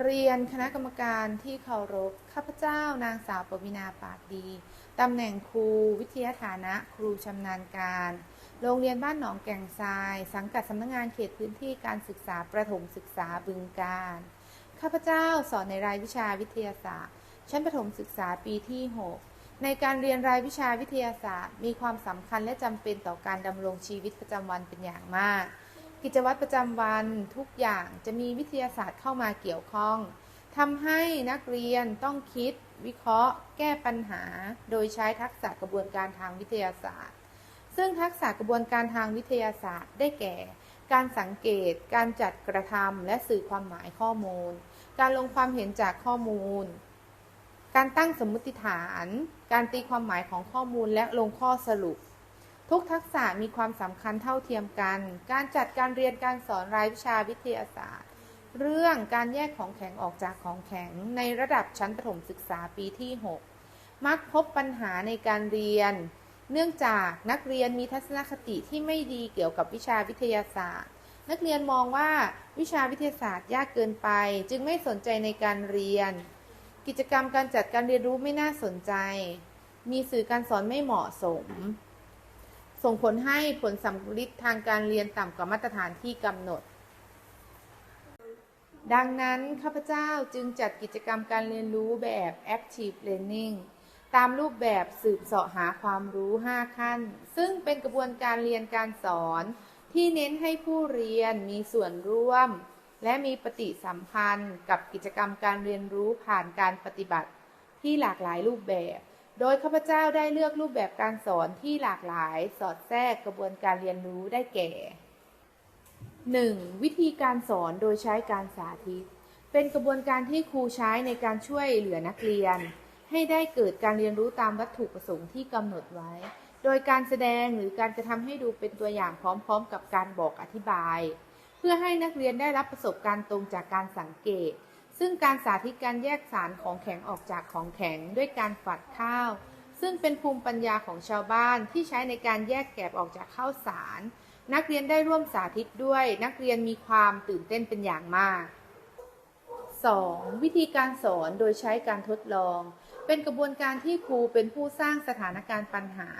เรียนคณะกรรมการที่เคารพ ข้าพเจ้านางสาวปวินาปากดี ตำแหน่งครูวิทยาฐานะครูชำนาญการ โรงเรียนบ้านหนองแก่งทราย สังกัดสำนักงงานเขตพื้นที่การศึกษาประถมศึกษาบึงการ ข้าพเจ้าสอนในรายวิชาวิทยาศาสตร์ ชั้นประถมศึกษาปีที่ 6 ในการเรียนรายวิชาวิทยาศาสตร์ มีความสำคัญและจำเป็นต่อการดำรงชีวิตประจำวันเป็นอย่างมาก กิจวัตรประจำวันทุกอย่างจะมีวิทยาศาสตร์เข้ามาเกี่ยวข้องทำให้นักเรียนต้องคิด วิเคราะห์ แก้ปัญหา โดยใช้ทักษะกระบวนการทางวิทยาศาสตร์ ซึ่งทักษะกระบวนการทางวิทยาศาสตร์ได้แก่ การสังเกต การจัดกระทำและสื่อความหมายข้อมูล การลงความเห็นจากข้อมูล การตั้งสมมติฐาน การตีความหมายของข้อมูลและลงข้อสรุป ทุกทักษะมีความสำคัญเท่าเทียมกัน การจัดการเรียนการสอนรายวิชาวิทยาศาสตร์ เรื่องการแยกของแข็งออกจากของแข็งในระดับชั้นประถมศึกษาปีที่ 6 มักพบปัญหาในการเรียน เนื่องจากนักเรียนมีทัศนคติที่ไม่ดีเกี่ยวกับวิชาวิทยาศาสตร์ นักเรียนมองว่าวิชาวิทยาศาสตร์ยากเกินไป จึงไม่สนใจในการเรียน กิจกรรมการจัดการเรียนรู้ไม่น่าสนใจ มีสื่อการสอนไม่เหมาะสม ส่งผลให้ผลสำลิดทางการเรียนต่ำกว่ามาตรฐานที่กำหนด ดังนั้นข้าพเจ้าจึงจัดกิจกรรมการเรียนรู้แบบ Active Learning ตามรูปแบบสืบเสาะหาความรู้ 5 ขั้น ซึ่งเป็นกระบวนการเรียนการสอนที่เน้นให้ผู้เรียนมีส่วนร่วม และมีปฏิสัมพันธ์กับกิจกรรมการเรียนรู้ผ่านการปฏิบัติที่หลากหลายรูปแบบ โดยข้าพเจ้าได้เลือกรูปแบบการสอนที่หลากหลายสอดแทรกกระบวนการเรียนรู้ได้แก่ 1. วิธีการสอนโดยใช้การสาธิต เป็นกระบวนการที่ครูใช้ในการช่วยเหลือนักเรียน ให้ได้เกิดการเรียนรู้ตามวัตถุประสงค์ที่กำหนดไว้ โดยการแสดงหรือการกระทำให้ดูเป็นตัวอย่างพร้อม ๆ กับการบอกอธิบาย เพื่อให้นักเรียนได้รับประสบการณ์ตรงจากการสังเกต ซึ่งการสาธิตการแยกสารของแข็งออกจากของแข็งด้วยการฝัดข้าว ซึ่งเป็นภูมิปัญญาของชาวบ้านที่ใช้ในการแยกแกบออกจากข้าวสาร นักเรียนได้ร่วมสาธิตด้วย นักเรียนมีความตื่นเต้นเป็นอย่างมาก 2. วิธีการสอนโดยใช้การทดลอง เป็นกระบวนการที่ครูเป็นผู้สร้างสถานการณ์ปัญหา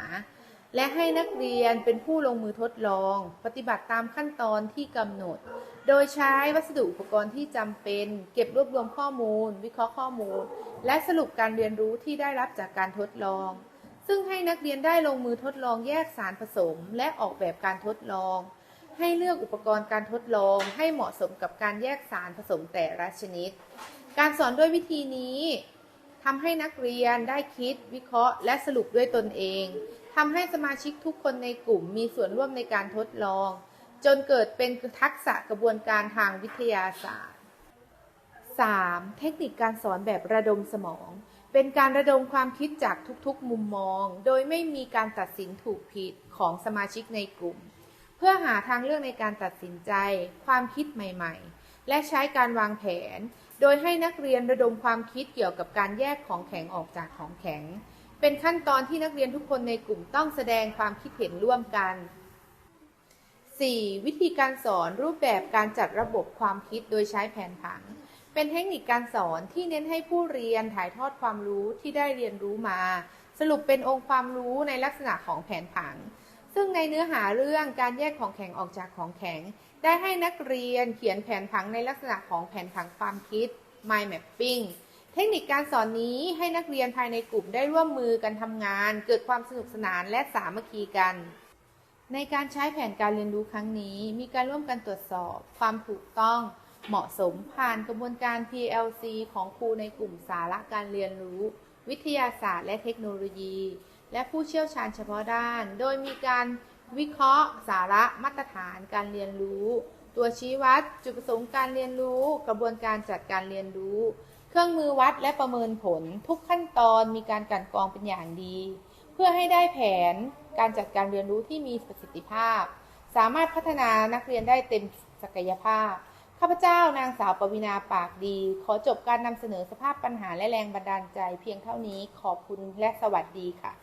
และให้นักเรียนเป็นผู้ลงมือทดลอง ปฏิบัติตามขั้นตอนที่กำหนด โดยใช้วัสดุอุปกรณ์ที่จำเป็น เก็บรวบรวมข้อมูล วิเคราะห์ข้อมูล และสรุปการเรียนรู้ที่ได้รับจากการทดลอง ซึ่งให้นักเรียนได้ลงมือทดลองแยกสารผสม และออกแบบการทดลอง ให้เลือกอุปกรณ์การทดลองให้เหมาะสมกับการแยกสารผสมแต่ละชนิด การสอนด้วยวิธีนี้ทำให้นักเรียนได้คิด วิเคราะห์ และสรุปด้วยตนเอง ทำให้สมาชิกทุกคนในกลุ่มมีส่วนร่วมในการทดลอง จนเกิดเป็นทักษะกระบวนการทางวิทยาศาสตร์ 3. เทคนิคการสอนแบบระดมสมอง เป็นการระดมความคิดจากทุกๆ มุมมอง โดยไม่มีการตัดสินถูกผิดของสมาชิกในกลุ่ม เพื่อหาทางเลือกในการตัดสินใจ ความคิดใหม่ๆ และใช้การวางแผน โดยให้นักเรียนระดมความคิดเกี่ยวกับการแยกของแข็งออกจากของแข็ง เป็นขั้นตอนที่นักเรียนทุกคนในกลุ่มต้องแสดงความคิดเห็นร่วมกัน 4. วิธีการสอนรูปแบบการจัดระบบความคิดโดยใช้แผนผัง เป็นเทคนิคการสอนที่เน้นให้ผู้เรียนถ่ายทอดความรู้ที่ได้เรียนรู้มา สรุปเป็นองค์ความรู้ในลักษณะของแผนผัง ซึ่งในเนื้อหาเรื่องการแยกของแข็งออกจากของแข็ง ได้ให้นักเรียนเขียนแผนผังในลักษณะของแผนผังความคิด mind mapping เทคนิคการสอนนี้ให้นักเรียนภายในกลุ่มได้ร่วมมือกันทำงาน เกิดความสนุกสนานและสามัคคีกัน ในการใช้แผนการเรียนรู้ครั้งนี้ มีการร่วมกันตรวจสอบ ความถูกต้องเหมาะสมผ่านกระบวนการ PLC ของครูในกลุ่มสาระการเรียนรู้ วิทยาศาสตร์และเทคโนโลยี และผู้เชี่ยวชาญเฉพาะด้าน โดยมีการวิเคราะห์ สาระมาตรฐานการเรียนรู้ ตัวชี้วัด จุดประสงค์การเรียนรู้ กระบวนการจัดการเรียนรู้ เครื่องมือวัดและประเมินผลทุกขั้นตอนมีการกันกรองเป็นอย่างดี เพื่อให้ได้แผนการจัดการเรียนรู้ที่มีประสิทธิภาพ สามารถพัฒนานักเรียนได้เต็มศักยภาพ ข้าพเจ้านางสาวปวินาปากดี ขอจบการนำเสนอสภาพปัญหาและแรงบันดาลใจเพียงเท่านี้ขอบคุณและสวัสดีค่ะ